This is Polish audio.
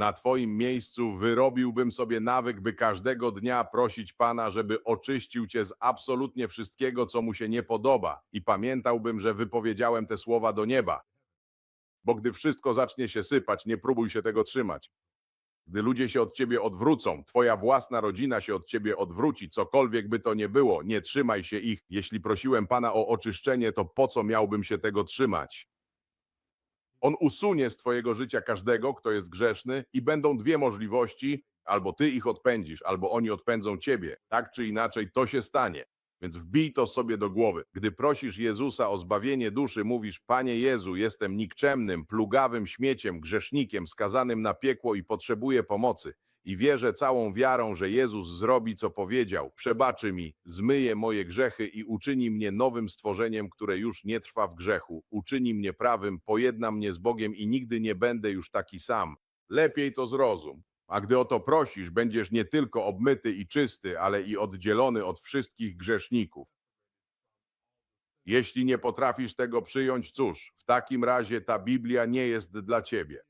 Na twoim miejscu wyrobiłbym sobie nawyk, by każdego dnia prosić Pana, żeby oczyścił cię z absolutnie wszystkiego, co mu się nie podoba i pamiętałbym, że wypowiedziałem te słowa do nieba. Bo gdy wszystko zacznie się sypać, nie próbuj się tego trzymać. Gdy ludzie się od ciebie odwrócą, twoja własna rodzina się od ciebie odwróci, cokolwiek by to nie było, nie trzymaj się ich. Jeśli prosiłem Pana o oczyszczenie, to po co miałbym się tego trzymać? On usunie z twojego życia każdego, kto jest grzeszny i będą dwie możliwości, albo ty ich odpędzisz, albo oni odpędzą ciebie. Tak czy inaczej to się stanie. Więc wbij to sobie do głowy. Gdy prosisz Jezusa o zbawienie duszy, mówisz: Panie Jezu, jestem nikczemnym, plugawym śmieciem, grzesznikiem, skazanym na piekło i potrzebuję pomocy. I wierzę całą wiarą, że Jezus zrobi, co powiedział, przebaczy mi, zmyje moje grzechy i uczyni mnie nowym stworzeniem, które już nie trwa w grzechu, uczyni mnie prawym, pojedna mnie z Bogiem i nigdy nie będę już taki sam. Lepiej to zrozum. A gdy o to prosisz, będziesz nie tylko obmyty i czysty, ale i oddzielony od wszystkich grzeszników. Jeśli nie potrafisz tego przyjąć, cóż, w takim razie ta Biblia nie jest dla ciebie.